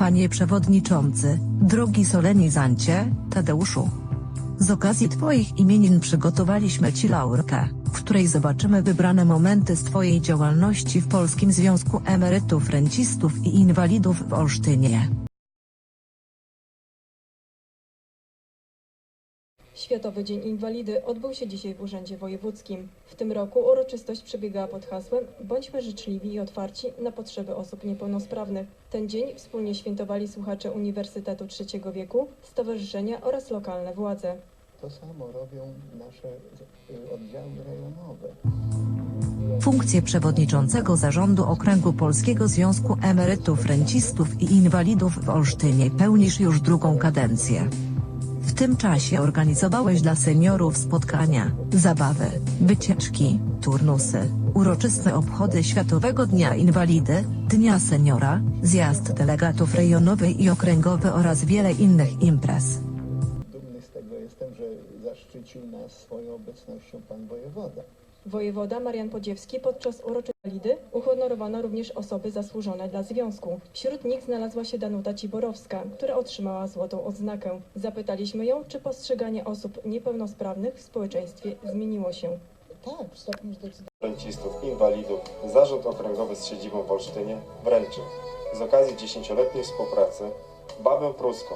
Panie Przewodniczący, drogi solenizancie, Tadeuszu. Z okazji Twoich imienin przygotowaliśmy Ci laurkę, w której zobaczymy wybrane momenty z Twojej działalności w Polskim Związku Emerytów, Rencistów i Inwalidów w Olsztynie. Światowy Dzień Inwalidy odbył się dzisiaj w Urzędzie Wojewódzkim. W tym roku uroczystość przebiegała pod hasłem Bądźmy życzliwi i otwarci na potrzeby osób niepełnosprawnych. Ten dzień wspólnie świętowali słuchacze Uniwersytetu Trzeciego Wieku, stowarzyszenia oraz lokalne władze. To samo robią nasze y, oddziały rejonowe. Funkcję przewodniczącego zarządu Okręgu Polskiego Związku Emerytów, Rencistów i Inwalidów w Olsztynie pełnisz już drugą kadencję. W tym czasie organizowałeś dla seniorów spotkania, zabawy, wycieczki, turnusy, uroczyste obchody Światowego Dnia Inwalidy, Dnia Seniora, zjazd delegatów rejonowy i okręgowy oraz wiele innych imprez. Dumny z tego jestem, że zaszczycił nas swoją obecnością pan wojewoda. Wojewoda Marian Podziewski podczas uroczystości Inwalidy uhonorowano również osoby zasłużone dla związku. Wśród nich znalazła się Danuta Ciborowska, która otrzymała złotą odznakę. Zapytaliśmy ją, czy postrzeganie osób niepełnosprawnych w społeczeństwie zmieniło się. Tak, w stopniu zdecydowanym. rencistów, inwalidów, Zarząd Okręgowy z siedzibą w Olsztynie wręczy z okazji dziesięcioletniej współpracy Babę Pruską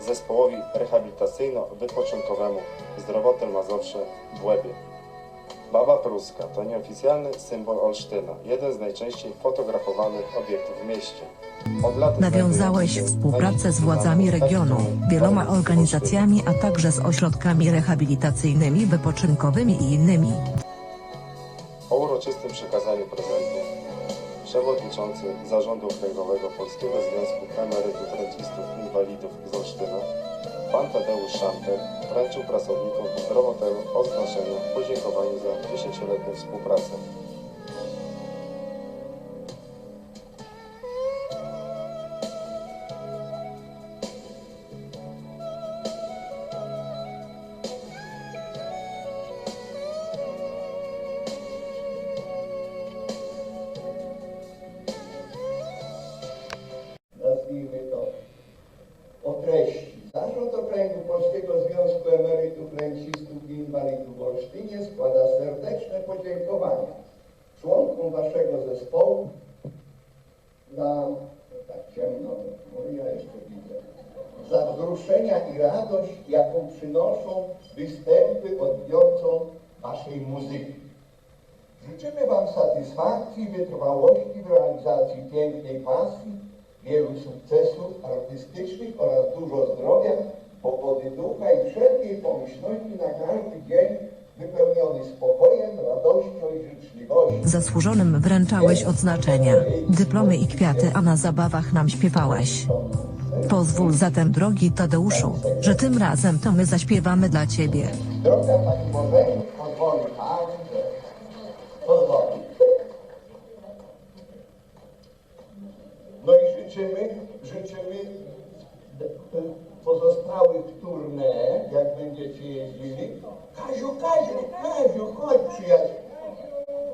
zespołowi rehabilitacyjno-wypoczynkowemu Zdrowotel Mazowsze w Łebie. Baba Pruska to nieoficjalny symbol Olsztyna, jeden z najczęściej fotografowanych obiektów w mieście. Nawiązałeś współpracę z władzami regionu, wieloma organizacjami, a także z ośrodkami rehabilitacyjnymi, wypoczynkowymi i innymi. Po uroczystym przekazaniu prezentu przewodniczący Zarządu Okręgowego Polskiego Związku Emerytów, Rencistów Inwalidów z Olsztyna, pan Tadeusz Szanter, wręczył pracownikom zdrowotelu oznaczenie w podziękowaniu za dziesięcioletnią współpracę. Polskiego Związku Emerytów, Rencistów i Inwalidów Olsztynie składa serdeczne podziękowania członkom Waszego zespołu za, tak ciemno, no ja jeszcze widzę, za wzruszenia i radość, jaką przynoszą występy odbiorcom Waszej muzyki. Życzymy Wam satysfakcji, wytrwałości w realizacji pięknej pasji, wielu sukcesów artystycznych oraz dużo zdrowia, pogody ducha i wszelkiej pomyślności na każdy dzień wypełniony spokojem, radością i życzliwością. Zasłużonym wręczałeś odznaczenia, dyplomy i kwiaty, a na zabawach nam śpiewałeś. Pozwól zatem, drogi Tadeuszu, że tym razem to my zaśpiewamy dla Ciebie. Droga Pani Bożeniu, pozwoli Pani, pozwoli. No i życzymy, życzymy pozostałych turnę, jak będziecie jeździli. Kaziu, Kaziu, Kaziu, chodź przyjaciół.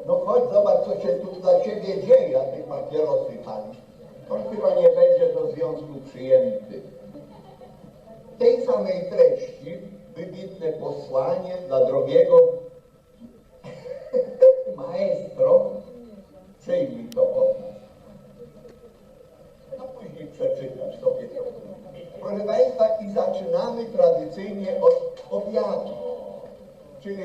No chodź, zobacz, co się tu dla Ciebie dzieje, a Ty papierosy palisz. On chyba nie będzie do związku przyjęty. Tej samej treści wybitne posłanie dla drogiego maestro. Przyjmij to od nas. No później przeczytasz sobie to. Proszę Państwa, i zaczynamy tradycyjnie od obiadu. Czyli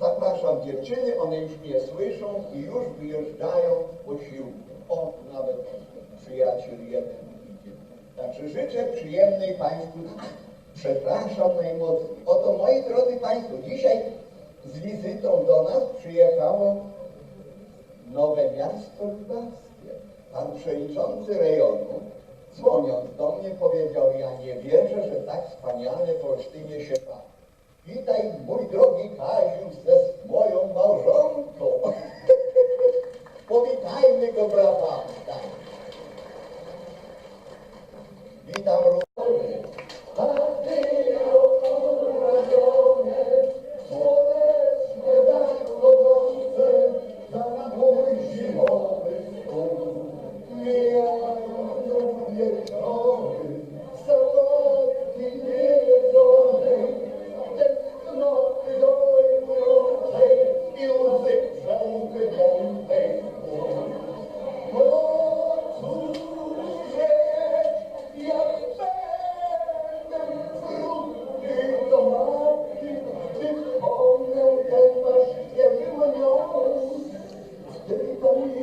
zapraszam dziewczyny, one już mnie słyszą i już wyjeżdżają posiłkiem. O, nawet przyjaciel jeden idzie. Także życzę przyjemnej Państwu, przepraszam najmocniej. Oto moi drodzy Państwo, dzisiaj z wizytą do nas przyjechało nowe miasto lubawskie. Pan przewodniczący rejonu, dzwoniąc do mnie, powiedział, ja nie wierzę, że tak wspaniale w Olsztynie się bawi. Witaj, mój drogi Kaziu, ze moją małżonką. Powitajmy go brawami. Tak. Witam Thank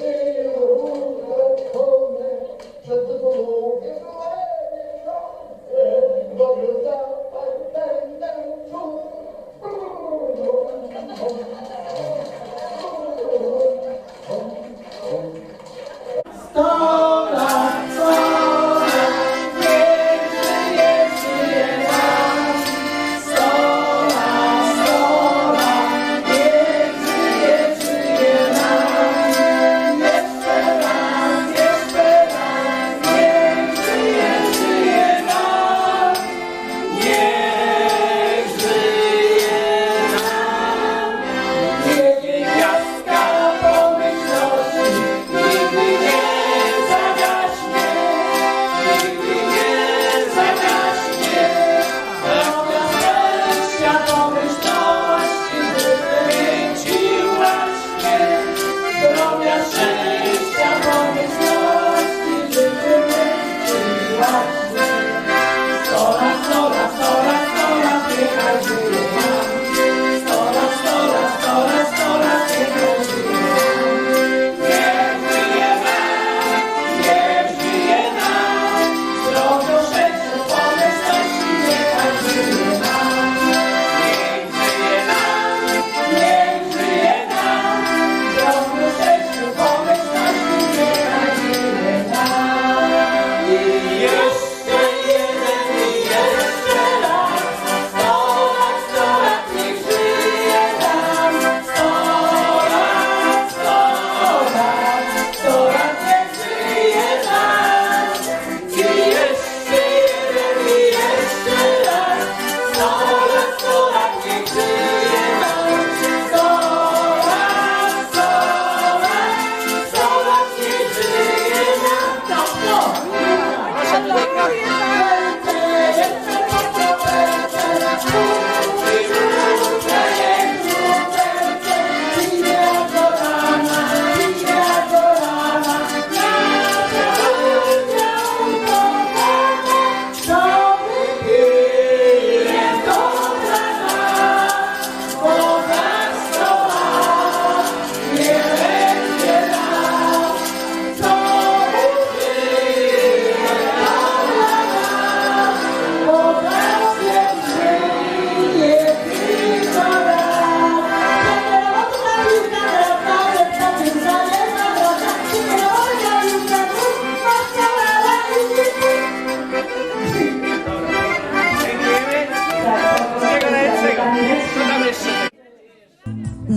you.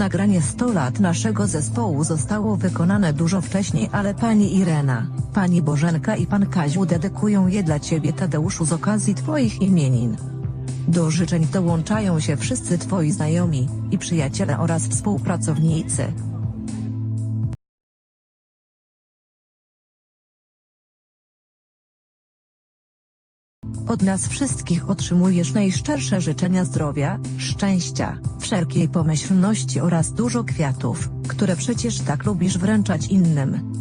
Nagranie 100 lat naszego zespołu zostało wykonane dużo wcześniej, ale pani Irena, pani Bożenka i pan Kaziu dedykują je dla ciebie Tadeuszu z okazji twoich imienin. Do życzeń dołączają się wszyscy twoi znajomi i przyjaciele oraz współpracownicy. Od nas wszystkich otrzymujesz najszczersze życzenia zdrowia, szczęścia, wszelkiej pomyślności oraz dużo kwiatów, które przecież tak lubisz wręczać innym.